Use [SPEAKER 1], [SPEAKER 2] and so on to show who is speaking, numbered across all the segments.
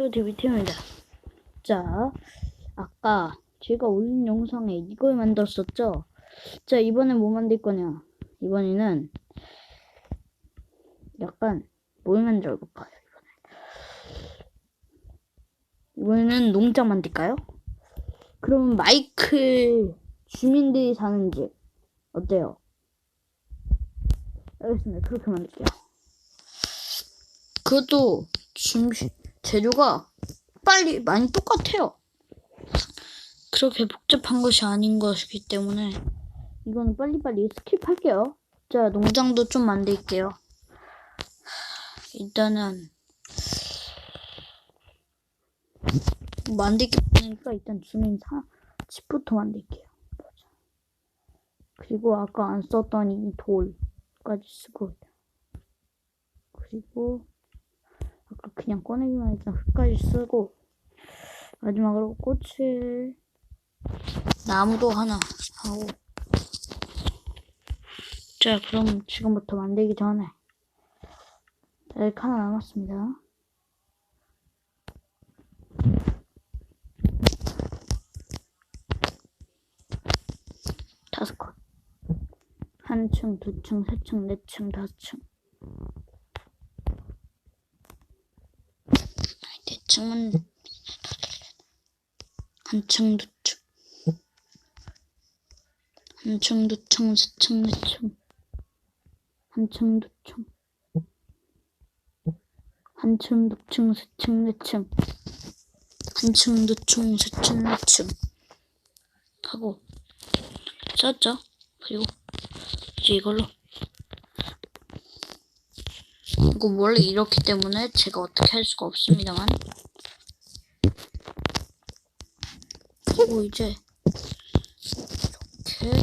[SPEAKER 1] TOTVT입니다. 자, 아까 제가 올린 영상에 이걸 만들었었죠? 자, 이번엔 뭐 만들 거냐? 이번에는 약간 뭘 만들어 볼까요? 이번에. 이번에는 농장 만들까요? 그럼 마이클 주민들이 사는 집 어때요? 알겠습니다. 그렇게 만들게요. 그것도 준 재료가 빨리 많이 똑같아요. 그렇게 복잡한 것이 아닌 것이기 때문에 이거는 빨리빨리 스킵할게요. 자, 농장도 좀 만들게요. 일단은 만들기니까 일단 주민 사 집부터 만들게요. 그리고 아까 안 썼던 이 돌까지 쓰고 그리고 아까 그냥 꺼내기만 했던 흙까지 쓰고 마지막으로 꽃을 나무도 하나 하고. 자 그럼 지금부터 만들기 전에 아직 하나 남았습니다. 다섯 컷 한 층, 두 층, 세 층, 네 층, 다섯 층 대충은 한층 두층 한층 두층 세층 네층. 한층 두층. 한층 두층 세층 네층. 한층 두층 세층 네층. 하고 썼죠? 그리고 이제 이걸로. 이거 원래 이렇기 때문에 제가 어떻게 할 수가 없습니다만 그리고 이제 이렇게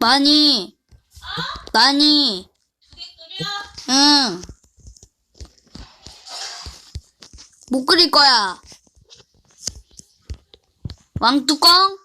[SPEAKER 1] 많이 많이 응. 못 끓일 거야. 왕뚜껑?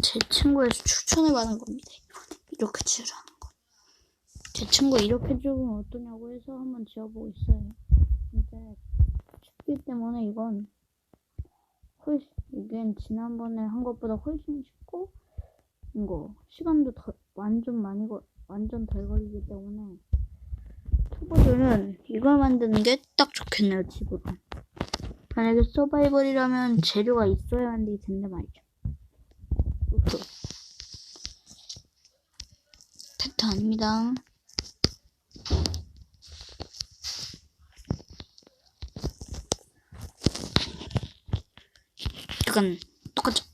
[SPEAKER 1] 제 친구에서 추천을 받은 겁니다. 이렇게 지으라는 거. 제 친구가 이렇게 지으면 어떠냐고 해서 한번 지어보고 있어요. 근데 쉽기 때문에 이건 훨씬 이게 지난번에 한 것보다 훨씬 쉽고 이거 시간도 더, 완전 많이 걸 완전 덜 걸리기 때문에 초보들은 이걸 만드는 게 딱 좋겠네요 집으로. 만약에 서바이벌이라면 재료가 있어야 된다 말이죠. 로프 텐트 아닙니다. 약간 똑같죠?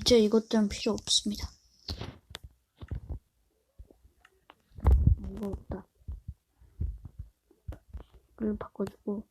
[SPEAKER 1] 이제 이것들은 필요 없습니다. 이거 없다. 이걸 바꿔주고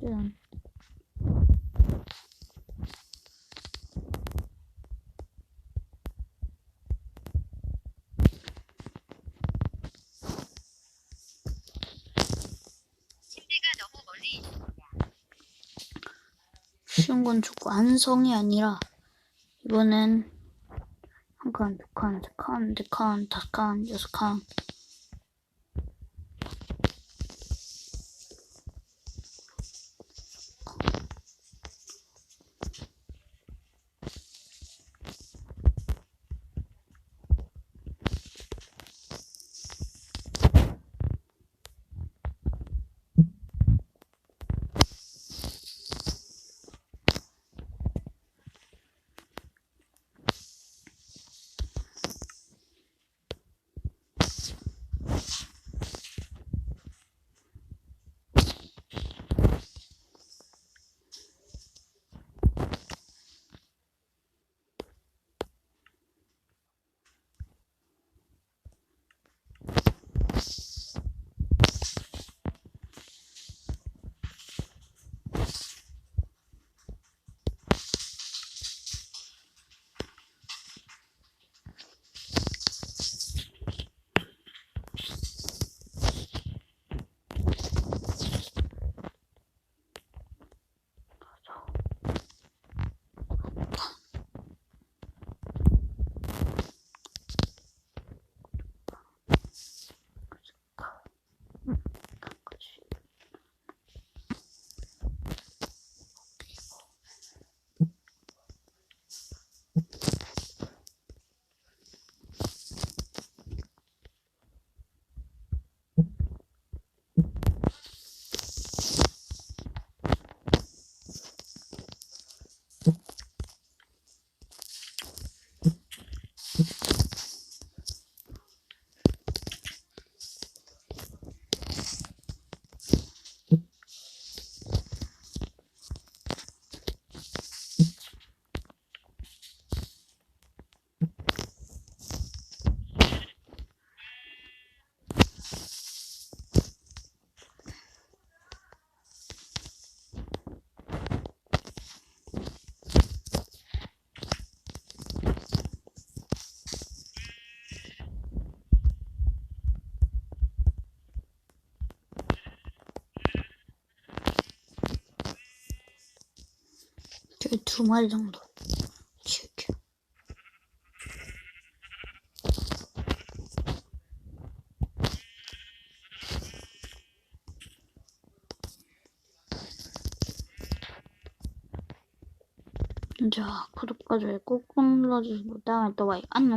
[SPEAKER 1] 짠.
[SPEAKER 2] 침대가 너무 멀리 있습니다.
[SPEAKER 1] 쉬운 건 좋고 완성이 아니라 이번엔 한 칸, 두 칸, 세 칸, 네 칸, 다섯 칸, 여섯 칸 두 마리 정도 키울게요. 자, 구독과 좋아요 꾹꾹 눌러주시고 다음에 또 봐요. 안녕.